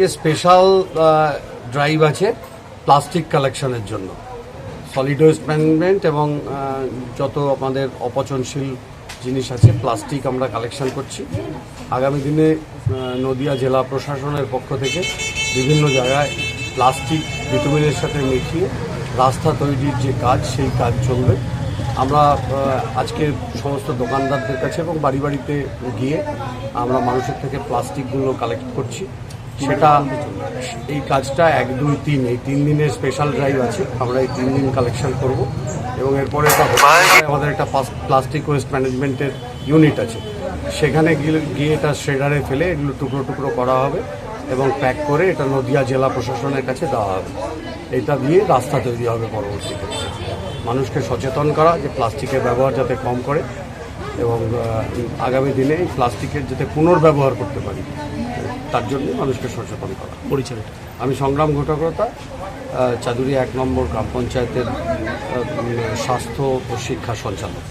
আজকে special drive আছে plastic কালেকশনের জন্য। সলিড ওয়েস্ট ম্যানেজমেন্ট এবং যত আমাদের অপচনশীল জিনিস আছে প্লাস্টিক আমরা কালেকশন করছি। আগামী দিনে নদিয়া জেলা প্রশাসনের পক্ষ থেকে বিভিন্ন জায়গায় প্লাস্টিক ভিটামিনের সাথে মিশিয়ে রাস্তা তৈরির যে কাজ, সেই কাজ চলবে। আমরা আজকে সমস্ত দোকানদারদের কাছে এবং বাড়ি বাড়িতে গিয়ে আমরা মানুষের থেকে প্লাস্টিকগুলো কালেক্ট করছি। সেটা এই কাজটা এক, দুই, তিন, এই তিন দিনের স্পেশাল ড্রাইভ আছে। আমরা এই তিন দিন কালেকশন করব। এবং এরপরে আমাদের একটা প্লাস্টিক ওয়েস্ট ম্যানেজমেন্টের ইউনিট আছে। সেখানে গিয়ে গিয়ে এটা শ্রেডারে ফেলে এগুলো টুকরো টুকরো করা হবে এবং প্যাক করে এটা নদিয়া জেলা প্রশাসনের কাছে দেওয়া হবে। এটা দিয়ে রাস্তা তৈরি হবে পরবর্তী ক্ষেত্রে মানুষকে সচেতন করা যে প্লাস্টিকের ব্যবহার যাতে কম করে এবং আগামী দিনে এই প্লাস্টিকের যাতে পুনর্ব্যবহার করতে পারি। তার জন্য মানুষকে সচেতন করা। পরিচয় আমি সংগ্রাম ঘটকতা চাদুরি এক নম্বর গ্রাম পঞ্চায়েতের স্বাস্থ্য ও শিক্ষা সঞ্চালক।